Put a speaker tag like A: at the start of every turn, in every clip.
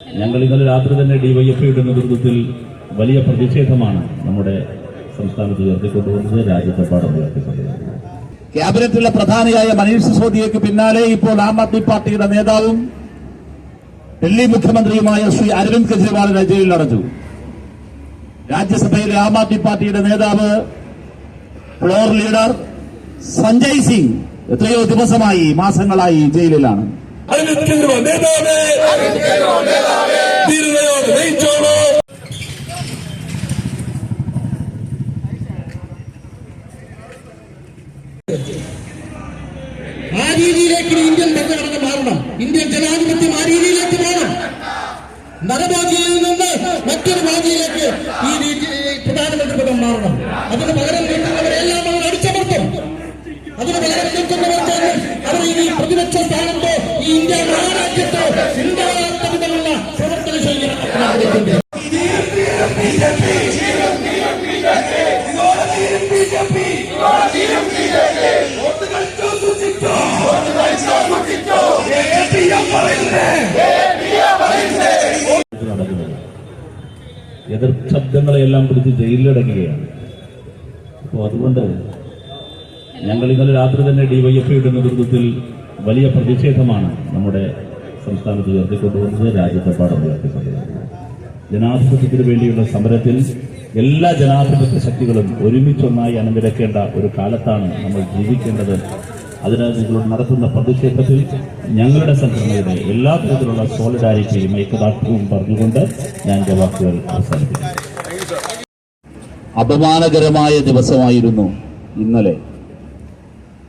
A: ഞങ്ങൾ ഇന്നലെ രാത്രി തന്നെ ഡിവൈഎഫ്ഐയുടെ നേതൃത്വത്തിൽ വലിയ പ്രതിഷേധമാണ് നമ്മുടെ സംസ്ഥാനത്ത് ഉയർത്തിക്കൊണ്ടുവന്നത് രാജ്യത്തെപ്പാടം ഉയർത്തിക്കൊണ്ടുവന്നത്
B: ക്യാബിനറ്റിലെ പ്രധാനിയായ മനീഷ് സിസോദിയയ്ക്ക് പിന്നാലെ ഇപ്പോൾ ആം ആദ്മി പാർട്ടിയുടെ നേതാവും ഡൽഹി മുഖ്യമന്ത്രിയുമായ ശ്രീ അരവിന്ദ് കെജ്രിവാളിനെ ജയിലിൽ അടച്ചു. രാജ്യസഭയിലെ ആം ആദ്മി പാർട്ടിയുടെ നേതാവ് ഫ്ലോർ ലീഡർ സഞ്ജയ് സിംഗ് എത്രയോ ദിവസമായി മാസങ്ങളായി ജയിലിലാണ്.
C: കെജ്രിവാൾ നേതാവേ ധീരതയോടെ നയിച്ചോളൂ
D: ആ രീതിയിലേക്ക് ഇനി ഇന്ത്യൻ ഭരണഘടന മാറണം. ഇന്ത്യൻ ജനാധിപത്യം ആ രീതിയിലേക്ക് മാറണം. നരബാധിയിൽ
A: നടക്കുന്നത് എതിർ ശബ്ദങ്ങളെല്ലാം പിടിച്ച് ജയിലിലടങ്ങുകയാണ്. അപ്പോൾ അതുകൊണ്ട് ഞങ്ങൾ ഇന്നലെ രാത്രി തന്നെ ഡിവൈഎഫ്ഐയുടെ നേതൃത്വത്തിൽ വലിയ പ്രതിഷേധമാണ് നമ്മുടെ സംസ്ഥാനത്ത് ഉയർത്തിക്കൊണ്ടുവന്നത്. രാജ്യത്തെപ്പാടം ഉയർത്തിക്കൊണ്ടുവന്നത്. ജനാധിപത്യത്തിന് വേണ്ടിയുള്ള സമരത്തിൽ എല്ലാ ജനാധിപത്യ ശക്തികളും ഒരുമിച്ചൊന്നായി അണിനിരക്കേണ്ട ഒരു കാലത്താണ് നമ്മൾ ജീവിക്കേണ്ടത്. അതിന് നിങ്ങൾ നടത്തുന്ന പ്രതിഷേധത്തിൽ ഞങ്ങളുടെ സംഘടനയുടെ എല്ലാ തരത്തിലുള്ള സോളിഡാരിറ്റിയും ഐക്യദാർഢ്യവും പറഞ്ഞുകൊണ്ട് ഞാൻ എന്റെ വാക്കുകൾ അവസാനിപ്പിക്കുന്നു.
B: അപമാനകരമായ ദിവസമായിരുന്നു ഇന്നലെ.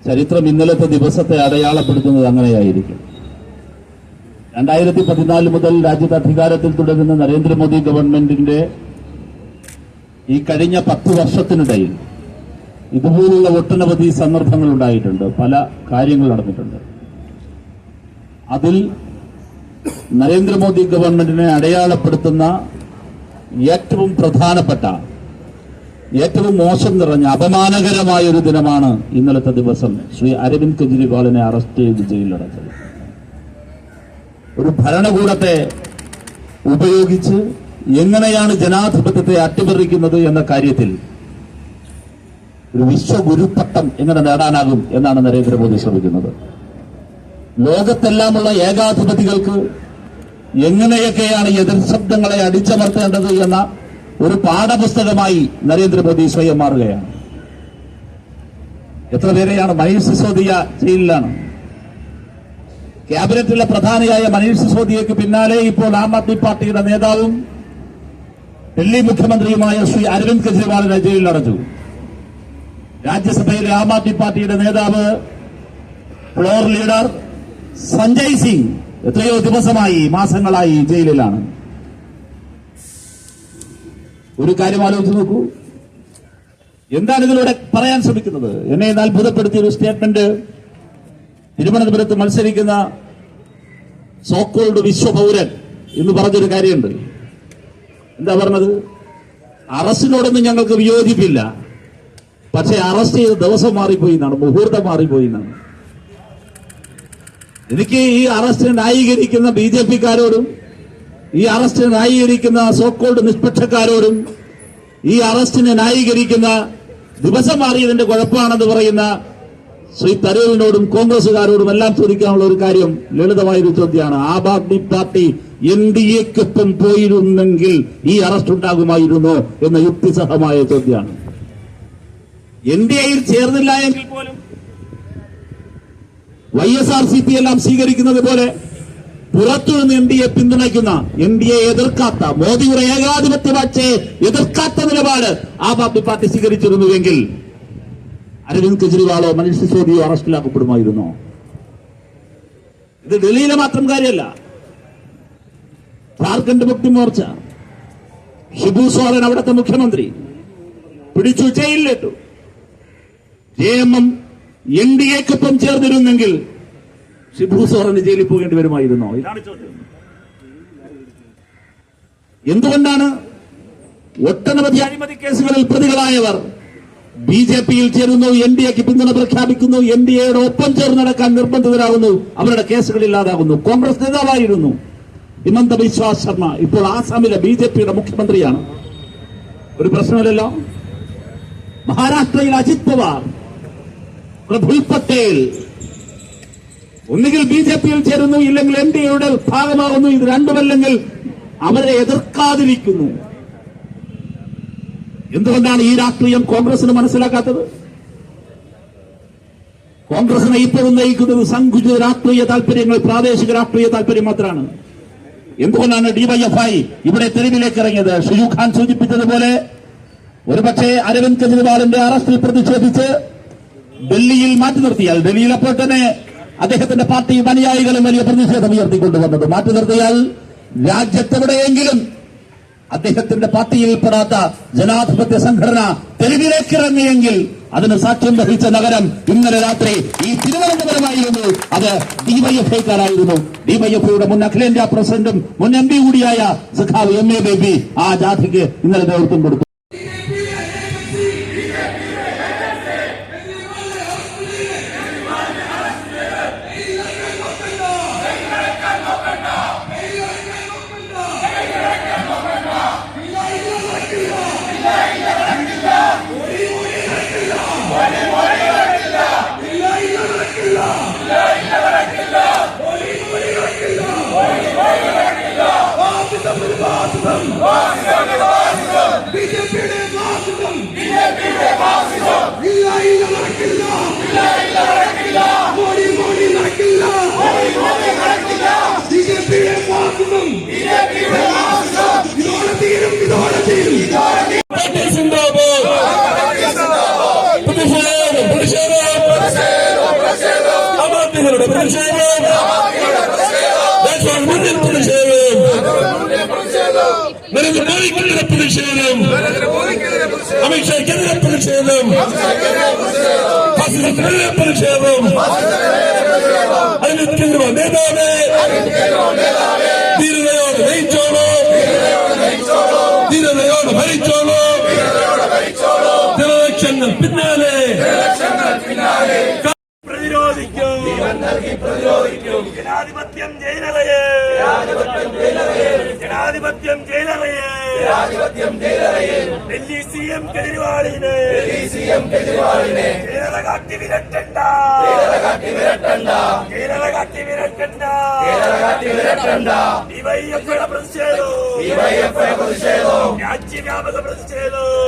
B: ചരിത്രം ഇന്നലത്തെ ദിവസത്തെ അടയാളപ്പെടുത്തുന്നത് അങ്ങനെയായിരിക്കും. രണ്ടായിരത്തി പതിനാല് മുതൽ രാജ്യത്ത് അധികാരത്തിൽ തുടരുന്ന നരേന്ദ്രമോദി ഗവൺമെന്റിന്റെ ഈ കഴിഞ്ഞ പത്ത് വർഷത്തിനിടയിൽ ഇതുപോലുള്ള ഒട്ടനവധി സന്ദർഭങ്ങൾ ഉണ്ടായിട്ടുണ്ട്. പല കാര്യങ്ങൾ നടന്നിട്ടുണ്ട്. അതിൽ നരേന്ദ്രമോദി ഗവൺമെന്റിനെ അടയാളപ്പെടുത്തുന്ന ഏറ്റവും പ്രധാനപ്പെട്ട ഏറ്റവും മോശം നിറഞ്ഞ അപമാനകരമായ ഒരു ദിനമാണ് ഇന്നലത്തെ ദിവസം ശ്രീ അരവിന്ദ് കെജ്രിവാളിനെ അറസ്റ്റ് ചെയ്ത് ജയിലിലടച്ചത് ഒരു ഭരണകൂടത്തെ ഉപയോഗിച്ച് എങ്ങനെയാണ് ജനാധിപത്യത്തെ അട്ടിമറിക്കുന്നത് എന്ന കാര്യത്തിൽ ഒരു വിശ്വഗുരുപട്ടം എങ്ങനെ നേടാനാകും എന്നാണ് നരേന്ദ്രമോദി ശ്രമിക്കുന്നത്. ലോകത്തെല്ലാമുള്ള ഏകാധിപതികൾക്ക് എങ്ങനെയൊക്കെയാണ് എതിർ ശബ്ദങ്ങളെ അടിച്ചമർത്തേണ്ടത് എന്ന ഒരു പാഠപുസ്തകമായി നരേന്ദ്രമോദി സ്വയം മാറുകയാണ്. എത്ര പേരെയാണ് മനീഷ് സിസോദിയ ജയിലിലാണ്? ക്യാബിനറ്റിലെ പ്രധാനിയായ മനീഷ് സിസോദിയയ്ക്ക് പിന്നാലെ ഇപ്പോൾ ആം ആദ്മി പാർട്ടിയുടെ നേതാവും ഡൽഹി മുഖ്യമന്ത്രിയുമായ ശ്രീ അരവിന്ദ് കെജ്രിവാളിനെ ജയിലിൽ അടച്ചു രാജ്യസഭയിലെ ആം ആദ്മി പാർട്ടിയുടെ നേതാവ് ഫ്ലോർ ലീഡർ സഞ്ജയ് സിംഗ് എത്രയോ ദിവസമായി മാസങ്ങളായി ജയിലിലാണ്. ഒരു കാര്യം ആലോചിച്ച് നോക്കൂ. എന്താണ് ഇതിലൂടെ പറയാൻ ശ്രമിക്കുന്നത്? എന്നെ അത്ഭുതപ്പെടുത്തിയ ഒരു സ്റ്റേറ്റ്മെന്റ് തിരുവനന്തപുരത്ത് മത്സരിക്കുന്ന സോക്കോൾഡ് വിശ്വപൗരൻ എന്ന് പറഞ്ഞൊരു കാര്യമുണ്ട്. എന്താ പറഞ്ഞത്? അറസ്റ്റിനോടൊന്നും ഞങ്ങൾക്ക് വിയോജിപ്പില്ല. പക്ഷെ അറസ്റ്റ് ചെയ്ത ദിവസം മാറിപ്പോയി എന്നാണ് മുഹൂർത്തം മാറിപ്പോയി എന്നാണ്. എനിക്ക് ഈ അറസ്റ്റിനെ ന്യായീകരിക്കുന്ന ബി ജെ പിക്കാരോടും ഈ അറസ്റ്റിനെ ന്യായീകരിക്കുന്ന സോക്കോൾഡ് നിഷ്പക്ഷക്കാരോടും ഈ അറസ്റ്റിനെ ന്യായീകരിക്കുന്ന ദിവസം മാറിയതിന്റെ കുഴപ്പമാണെന്ന് പറയുന്ന ശ്രീ തരൂരിനോടും കോൺഗ്രസുകാരോടും എല്ലാം ചോദിക്കാനുള്ള ഒരു കാര്യം ലളിതമായൊരു ചോദ്യമാണ്. Aam Aadmi party N D എക്കൊപ്പം പോയിരുന്നെങ്കിൽ ഈ അറസ്റ്റ് ഉണ്ടാകുമായിരുന്നോ എന്ന യുക്തിസഹമായ ചോദ്യമാണ്. എൻ ഡി എയിൽ ചേർന്നില്ല എങ്കിൽ പോലും Y S R C P എല്ലാം സ്വീകരിക്കുന്നത് പോലെ പുറത്തുനിന്ന് എൻ ഡി എ പിന്തുണയ്ക്കുന്ന എൻ ഡി എ എതിർക്കാത്ത മോദിയുടെ ഏകാധിപത്യ പക്ഷേ എതിർക്കാത്ത നിലപാട് ആം ആദ്മി പാർട്ടി സ്വീകരിച്ചിരുന്നുവെങ്കിൽ അരവിന്ദ് കെജ്രിവാളോ മനീഷ് സിസോദിയോ അറസ്റ്റിലാക്കപ്പെടുമായിരുന്നോ. ഇത് ഡൽഹിയിലെ മാത്രം കാര്യമല്ല. ജാർഖണ്ഡ് മുക്തി മോർച്ച. ഷിബു സോറൻ അവിടുത്തെ മുഖ്യമന്ത്രി. പിടിച്ചു ജയിലിലിട്ടു. J M M N D എക്കൊപ്പം ചേർന്നിരുന്നെങ്കിൽ ഷിബു സോറന് ജയിലിൽ പോകേണ്ടി വരുമായിരുന്നോ? ഇതാണ് ചോദ്യം. എന്തുകൊണ്ടാണ് ഒട്ടനവധി അഴിമതി കേസുകളിൽ പ്രതികളായവർ ബി ജെ പിയിൽ ചേരുന്നു എൻ ഡി എക്ക് പിന്തുണ പ്രഖ്യാപിക്കുന്നു എൻ ഡി എയുടെ ഒപ്പം ചേർന്ന് നടക്കാൻ നിർബന്ധിതരാകുന്നു അവരുടെ കേസുകൾ ഇല്ലാതാകുന്നു. കോൺഗ്രസ് നേതാവായിരുന്നു ഹിമന്ത ബിശ്വ ശർമ്മ. ഇപ്പോൾ ആസാമിലെ ബി ജെ പിയുടെ മുഖ്യമന്ത്രിയാണ്. ഒരു പ്രശ്നമില്ലല്ലോ? മഹാരാഷ്ട്രയിൽ അജിത് പവാർ പ്രഫുൽ പട്ടേൽ. ഒന്നുകിൽ ബി ജെ പിയിൽ ചേരുന്നു ഇല്ലെങ്കിൽ എൻ ഡി എയുടെ ഭാഗമാകുന്നു. ഇത് രണ്ടുമല്ലെങ്കിൽ അവരെ എതിർക്കാതിരിക്കുന്നു. എന്തുകൊണ്ടാണ് ഈ രാഷ്ട്രീയം കോൺഗ്രസിന് മനസ്സിലാക്കാത്തത്? കോൺഗ്രസിനെ ഇപ്പോഴും നയിക്കുന്നത് സങ്കുചിത രാഷ്ട്രീയ താല്പര്യങ്ങൾ പ്രാദേശിക രാഷ്ട്രീയ താല്പര്യം മാത്രമാണ്. എന്തുകൊണ്ടാണ് ഡിവൈഎഫ്ഐ ഇവിടെ തെരുവിലേക്ക് ഇറങ്ങിയത്? ഷിജു ഖാൻ സൂചിപ്പിച്ചതുപോലെ ഒരുപക്ഷെ അരവിന്ദ് കെജ്രിവാളിന്റെ അറസ്റ്റിൽ പ്രതിഷേധിച്ച് ഡൽഹിയിൽ മാറ്റി നിർത്തിയാൽ ഡൽഹിയിൽ അപ്പോൾ തന്നെ അദ്ദേഹത്തിന്റെ പാർട്ടി അനുയായികളും വലിയ പ്രതിഷേധം ഉയർത്തിക്കൊണ്ടുവന്നത്. മാറ്റി നിർത്തിയാൽ രാജ്യത്തെവിടെയെങ്കിലും അദ്ദേഹത്തിന്റെ പാർട്ടിയിൽപ്പെടാത്ത ജനാധിപത്യ സംഘടന തെരുവിലേക്ക് ഇറങ്ങിയെങ്കിൽ അതിന് സാക്ഷ്യം വഹിച്ച നഗരം ഇന്നലെ രാത്രി ഈ തിരുവനന്തപുരമായിരുന്നു. അത് ഡിവൈഎഫ്ഐക്കാരായിരുന്നു. ഡിവൈഎഫ്ഐയുടെ മുൻ അഖിലേന്ത്യാ പ്രസിഡന്റും മുൻ എം പി കൂടിയായ സഖാവ് എം എ ബേബി ആ ജാഥയ്ക്ക് ഇന്നലെ നേതൃത്വം കൊടുത്തു.
C: നരേന്ദ്രമോദിക്കെതിരെ പ്രതിഷേധം അമിത്ഷായ്ക്കെതിരെ പ്രതിഷേധം ഫാസിസത്തിനെതിരെ പ്രതിഷേധം അരവിന്ദ് കെജ്രിവാൾ നേതാവേ ധീരതയോട് നയിച്ചോളൂ ധീരതയോട് ഭരിച്ചോളൂ ജനലക്ഷങ്ങൾ പിന്നാലെ പ്രതിരോധിക്കും ജനാധിപത്യം ജയിലറയെ ജനാധിപത്യം ജയിലറയെ ഡൽഹി സി എം കെജ്രിവാളിന്. ജയിലറ കാട്ടി വിരട്ടണ്ട. ജയിലറ കാട്ടി വിരട്ടണ്ട. ഡിവൈഎഫ്ഐയുടെ പ്രതിഷേധവും രാജ്യവ്യാപക പ്രതിഷേധവും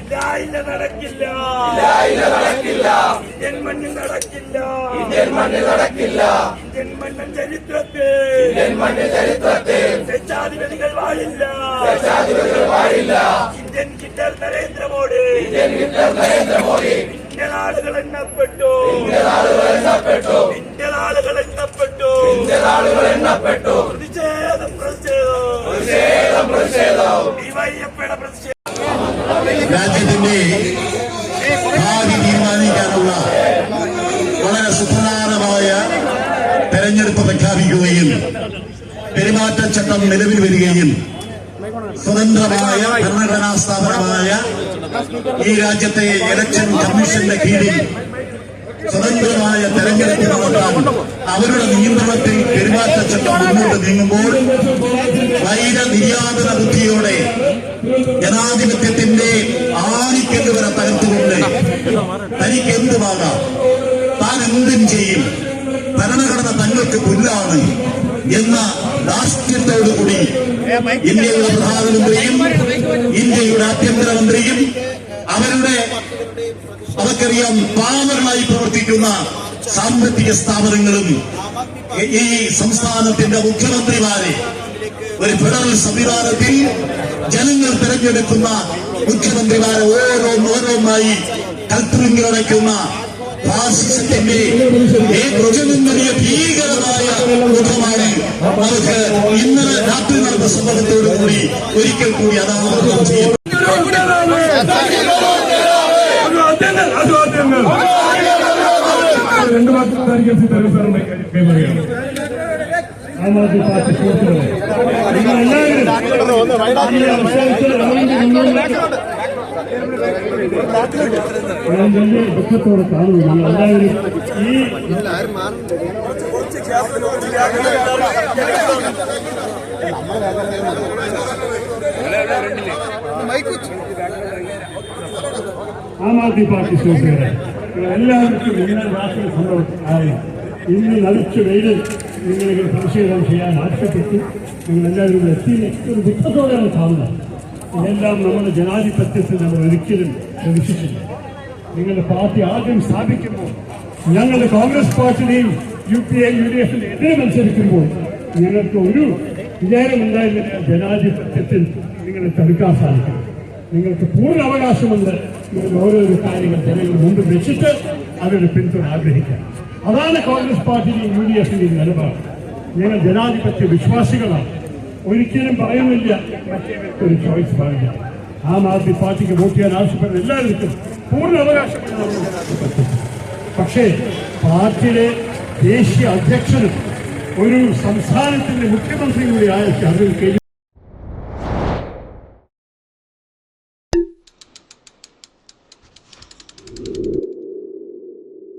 C: ഇല്ല ഇല്ല നടക്കില്ല. മണ്ണിൽ നടക്കില്ല. ഇന്ത്യൻ മണ്ണിൽ നടക്കില്ല. ഇന്ത്യൻ മണ്ണിൽ ചരിത്രത്തിൽ ഇന്ത്യൻ മണ്ണിൽ ചരിത്രത്തിൽ സ്വേച്ഛാധിപതികൾ വാഴില്ല. സ്വേച്ഛാധിപതികൾ വാഴില്ല. Indian Hitler Narendra Modi. Indian Hitler Narendra Modi. എണ്ണപ്പെട്ടു. എണ്ണപ്പെട്ടു. എണ്ണപ്പെട്ടു. എണ്ണപ്പെട്ടു. പ്രതിഷേധം പ്രതിഷേധം. പ്രതിഷേധം പ്രതിഷേധം.
E: രാജ്യത്തിന്റെ പെരുമാറ്റച്ചട്ടം നിലവിൽ വരികയും സ്വതന്ത്രമായ ഭരണഘടനാ സ്ഥാപനമായ ഈ രാജ്യത്തെ ഇലക്ഷൻ കമ്മീഷന്റെ കീഴിൽ സ്വതന്ത്രമായ തെരഞ്ഞെടുപ്പ് നടത്താൻ അവരുടെ നിയന്ത്രണത്തിൽ പെരുമാറ്റച്ചട്ടം മുന്നോട്ട് നീങ്ങുമ്പോൾ വൈര നിര്യാതന ബുദ്ധിയോടെ ജനാധിപത്യത്തിന്റെ ആണിക്കല്ല് വരെ തകർത്തുകൊണ്ട് തനിക്ക് എന്തുമാകാം താൻ എന്തും ചെയ്യും. ഭരണഘടന തങ്ങൾക്ക് പുല്ലാണ് എന്ന രാഷ്ട്രീയത്തോടുകൂടി ഇന്ത്യയുടെ പ്രധാനമന്ത്രിയും ഇന്ത്യയുടെ ആഭ്യന്തരമന്ത്രിയും അവരുടെ അവർക്കറിയാം പാവറായി പ്രവർത്തിക്കുന്ന സാമ്പത്തിക സ്ഥാപനങ്ങളും ഈ സംസ്ഥാനത്തിന്റെ മുഖ്യമന്ത്രിമാരെ ഒരു ഫെഡറൽ സംവിധാനത്തിൽ ജനങ്ങൾ തിരഞ്ഞെടുക്കുന്ന മുഖ്യമന്ത്രിമാരെ ഓരോന്നോരോന്നായി കൽത്തുറിങ്ങിലടയ്ക്കുന്ന ഫാസിസത്തിന്റെ വലിയ ഭീകരമായ മുഖമാണ് നമുക്ക് ഇന്നലെ രാത്രി നടന്ന സംഭവത്തോടുകൂടി ഒരിക്കൽ കൂടി അനാവരണം ചെയ്യും
F: രണ്ട് മാസം കൈമാറിയാണ് ആം ആദ്മി പാർട്ടി സുഹൃത്തുക്കളെ നിങ്ങൾ എല്ലാവരും ഞാൻ വലിയ ദുഃഖത്തോടെ കാണുന്നു നിങ്ങൾ എല്ലാവരും ഈ ആം ആദ്മി പാർട്ടി സുഹൃത്തുക്കളെ എല്ലാവർക്കും ഇങ്ങനെ രാഷ്ട്രീയ സംഭവം അറിയാം ഇന്ന് നടിച്ച വെയിലിൽ നിങ്ങളിങ്ങനെ സംശയം ചെയ്യാൻ ആവശ്യപ്പെട്ടു. ഇവിടെ എത്തി. ഒരു ദുഃഖത്തോടെയാണ് കാണുന്നത് ഇതെല്ലാം നമ്മുടെ ജനാധിപത്യത്തിൽ നമ്മൾ ഒരിക്കലും പ്രതീക്ഷിച്ചില്ല നിങ്ങളുടെ പാർട്ടി ആദ്യം സ്ഥാപിക്കുമ്പോൾ ഞങ്ങൾ Congress പാർട്ടിനെയും U P A U D എഫിൽ എതിരെ മത്സരിക്കുമ്പോൾ ഞങ്ങൾക്ക് ഒരു വിചാരമുണ്ടായിരുന്നില്ല ജനാധിപത്യത്തിൽ നിങ്ങളെ തടുക്കാൻ സാധിക്കും നിങ്ങൾക്ക് പൂർണ അവകാശമുണ്ട്. നിങ്ങൾ ഓരോരോ കാര്യങ്ങൾ ജനങ്ങൾ മുമ്പ് വെച്ചിട്ട് അവരുടെ പിന്തുണ ആഗ്രഹിക്കാം. അതാണ് കോൺഗ്രസ് പാർട്ടിയുടെയും യു ഡി എഫിന്റെയും നിലപാട്. ഞങ്ങൾ ജനാധിപത്യ വിശ്വാസികളാണ്. ഒരിക്കലും പറയുന്നില്ല. ഒരു ചോയ്സ് പാടില്ല ആം ആദ്മി പാർട്ടിക്ക് വോട്ട് ചെയ്യാൻ ആവശ്യപ്പെടുന്ന എല്ലാവർക്കും പൂർണ അവകാശമുണ്ട് പക്ഷേ പാർട്ടിയിലെ ദേശീയ അധ്യക്ഷനും ഒരു സംസ്ഥാനത്തിന്റെ മുഖ്യമന്ത്രിയും കൂടി ആയ അതിൽ